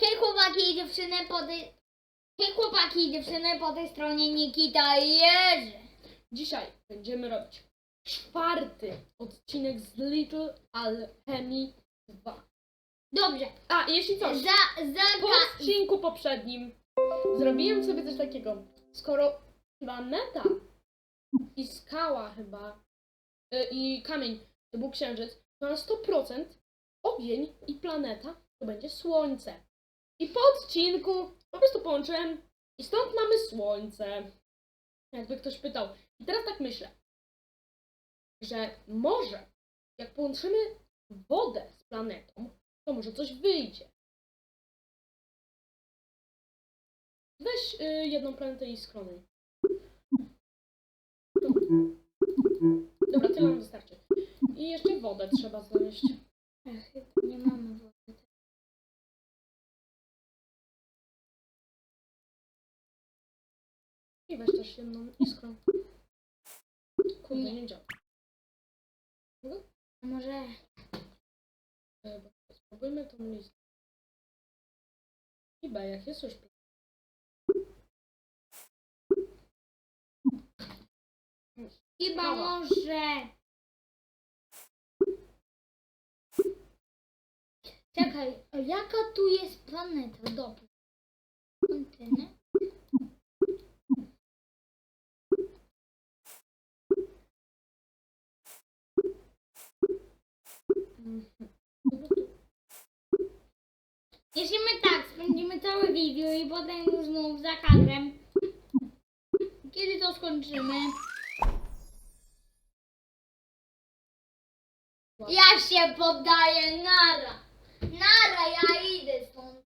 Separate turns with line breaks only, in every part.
Hej chłopaki i dziewczyny po tej... Hej chłopaki i dziewczyny po tej stronie Nikita i Jerzy.
Dzisiaj będziemy robić czwarty odcinek z Little Alchemy 2.
Dobrze.
A, jeśli coś,
Za, za,
po
ka-
odcinku poprzednim zrobiłem sobie coś takiego. Skoro planeta i skała chyba y, i kamień to był księżyc, to na 100% ogień i planeta to będzie słońce. I po odcinku po prostu połączyłem i stąd mamy słońce. Jakby ktoś pytał. I teraz tak myślę, że może jak połączymy wodę z planetą, to może coś wyjdzie. Weź y, jedną planetę i skronuj. Dobra, tyle nam wystarczy. I jeszcze wodę trzeba znaleźć.
Ech,
I weź też jedną iskrą. Kurde,
Nie.
działa.
A może...
Spróbujmy tą listę. I B, jak jest już
Chyba
Kawa.
może... Czekaj, a jaka tu jest planeta? Dobra. Kontynent. Jeśli my tak spędzimy całe video i potem już znów za kadrem, kiedy to skończymy? Ja się poddaję, nara. Nara, ja idę stąd.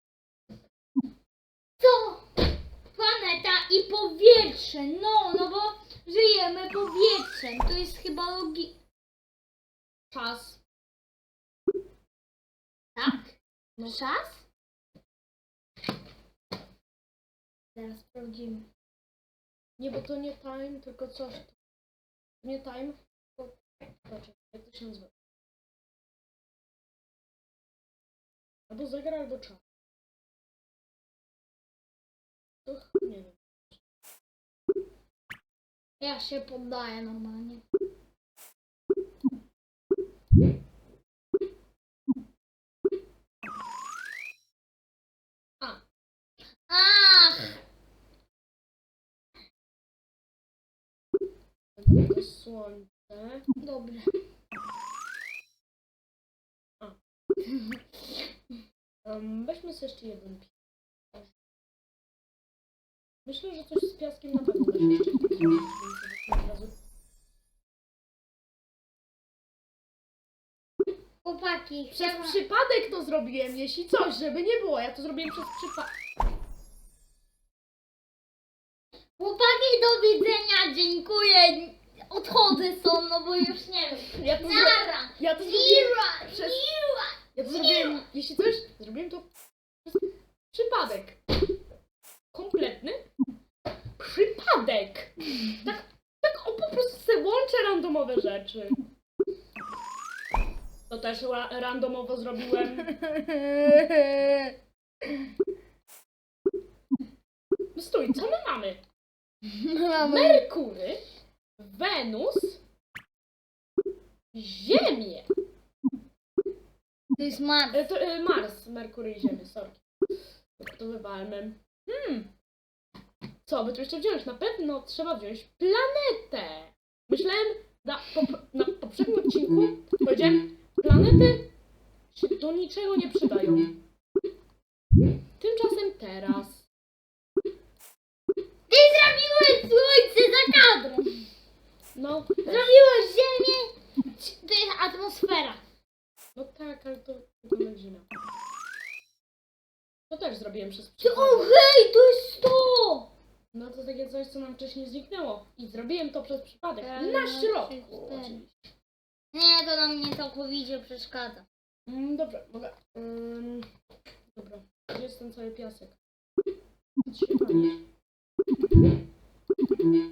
Co? Planeta i powietrze. No, no bo żyjemy powietrzem. To jest chyba logi...
czas.
Tak?
No.
Czas? Zaraz sprawdzimy.
Nie, bo to nie time, tylko coś. Nie time, tylko... Poczekaj, jak to się nazywa? Albo zegar, albo czas. To nie wiem.
Ja się poddaję normalnie.
A.
Ach!
Dobra, to słońce.
Dobrze.
Um, weźmy sobie jeszcze jeden piasek. Myślę, że coś z piaskiem na pewno da się jeszcze.
Chłopaki,
Przez
chciałam...
przypadek to zrobiłem, jeśli coś, żeby nie było. Ja to zrobiłem przez przypadek.
Chłopaki, do widzenia, dziękuję. Odchodzę stąd, no bo już nie wiem.
Ja to, zro...
Nara!
ja to zrobiłem. Przez-! Ja to zrobiłem, jeśli coś, zrobiłem to przez przypadek. Kompletny przypadek. Tak, tak o po prostu se łączę randomowe rzeczy. To też ra- randomowo zrobiłem. No Stój, co my mamy? Merkury, Wenus, Ziemię.
To jest Mars.
E, to, e, Mars, Merkury i Ziemię, sorry. To wywalmy. Hmm. Co by tu jeszcze wziąć? Na pewno trzeba wziąć planetę. Myślałem na, pop, na poprzednim odcinku, powiedziałem, planety się do niczego nie przydają. Tymczasem teraz.
Ty zrobiłeś słońce za kadrem.
No,
Zrobiłeś ziemię. To jest atmosfera.
no tak, ale to tylko na zimę. To też zrobiłem przez
Ty,
przypadek.
o hej, to jest to.
No to takie coś, co nam wcześniej zniknęło. I zrobiłem to przez przypadek.
Eee,
Na
trzy,
środku. oczywiście.
Nie, to nam nie całkowicie przeszkadza.
Mm, dobra, mogę. Ym, dobra, gdzie jest ten cały piasek? Się palisz.
No.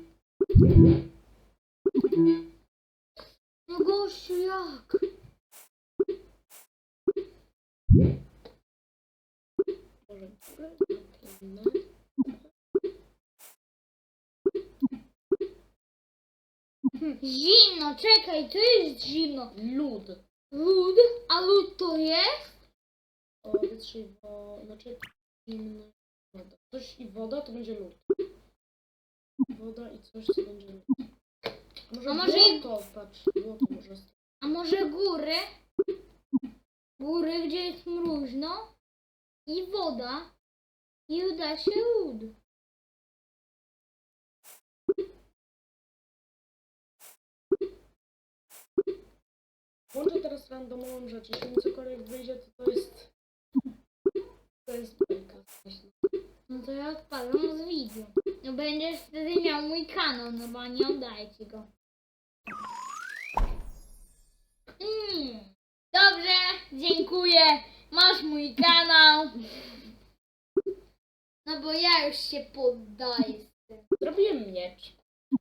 Zimno, czekaj, to jest zimno.
Lód.
Lód, a lód to jest?
Powietrze i woda, znaczy zimna woda. Coś i woda to będzie lód. Woda i coś co będzie może,
A może i-
błoto, patrz, błoto może.
A może góry? Góry, gdzie jest mróźno i woda i uda się lód.
Włączę teraz randomową rzecz, jeśli mi cokolwiek wyjdzie, to to jest... To jest bajka. straszna.
No to ja odpalam z wideo. No będziesz wtedy miał mój kanał, no bo nie oddaję ci go. Mm. Dobrze, dziękuję. Masz mój kanał. No bo ja już się poddaję z tym.
Zrobiłem miecz.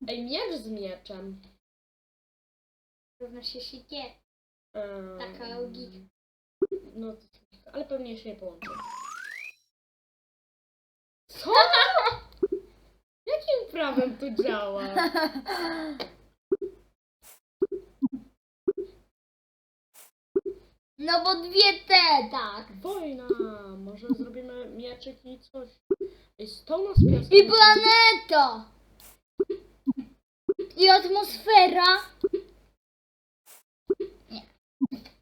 Ej, miecz z mieczem.
Równa się sikier.
Ehm,
Taka logika.
No, ale pewnie się nie połączę. Co? Prawem to działa?
No bo dwie te, tak.
Wojna! Może zrobimy mieczyk i coś. Ej, z piasku.
I planeta. I atmosfera. Nie.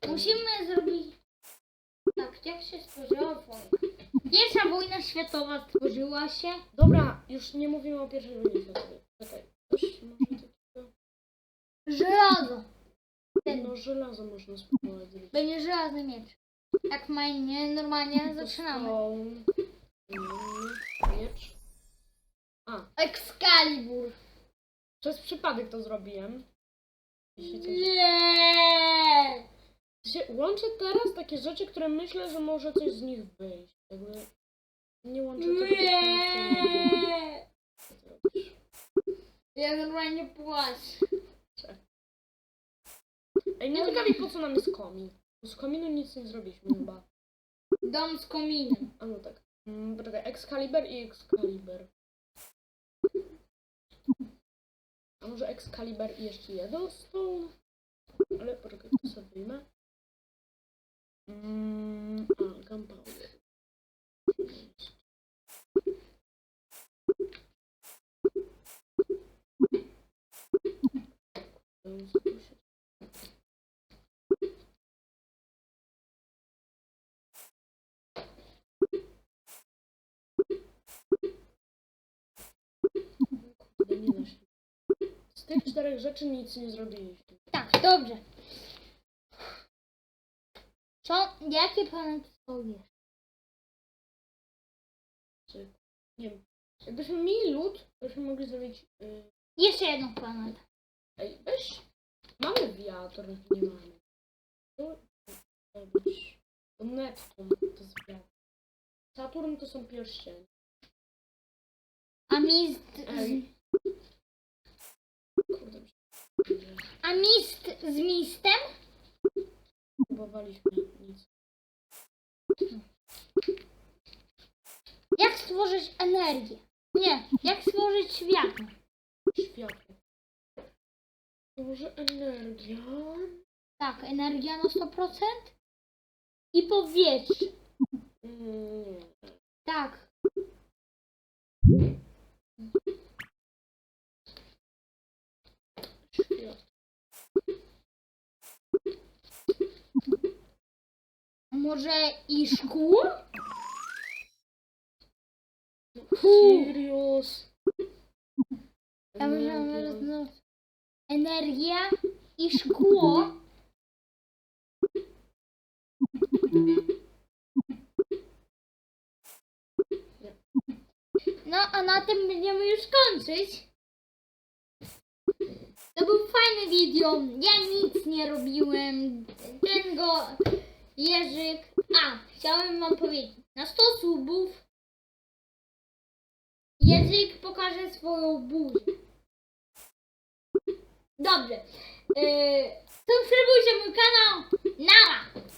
Musimy zrobić... Tak, jak się stworzyła wojna? Pierwsza wojna światowa stworzyła się...
Dobra, już nie mówimy o pierwszej wojnie światowej. Czekaj, coś może takiego...
Żelazo.
No, żelazo można spróbować zrobić.
Będzie żelazny miecz. Jak fajnie, normalnie zaczynamy.
Mm, Miecz. A,
Excalibur.
przez przypadek to zrobiłem. Jeśli coś...
Nie.
Łączę teraz takie rzeczy, które myślę, że może coś z nich wyjść. Jakby nie łączę tego.
Nie.
Co ty robisz?
Ja normalnie płaczę.
Ej, mnie ciekawi po co nam jest komin. Bo z kominu nic nie zrobiliśmy chyba.
Dom z kominem.
A no tak. Mm, Poczekaj, Excalibur i Excalibur. A może Excalibur i jeszcze jeden stone? Ale poczekaj, to sobie wyjmę. Mm, a, gunpowder. Z tych czterech rzeczy nic nie zrobiliśmy.
Tak, dobrze. Co? Jakie planety są?
Czy- Nie wiem. Jakbyśmy mieli lód, to byśmy mogli zrobić... Yy...
Jeszcze jedną planetę.
Ej, weź. Mamy wiatr, nie mamy. To robisz. To Neptun to jest wiatr. Saturn to są pierścienie.
A mist...
Ej. Kurde,
A mist z mistem?
Próbowaliśmy nic.
Jak stworzyć energię? Nie, jak stworzyć światło?
Światło. Może energia?
Tak, energia na 100% i powietrze.
Mm, Nie.
Tak.
Światło.
Może i szkło?
Sirius.
Ja myślałam, że no, energia i szkło. No, a na tym będziemy już kończyć. To był fajny video. Ja nic nie robiłem. Ten go Jerzyk. A, chciałem wam powiedzieć. Na 100 subów Jerzyk pokaże swoją buzię. Dobrze. Yy, subskrybujcie mój kanał. Nara!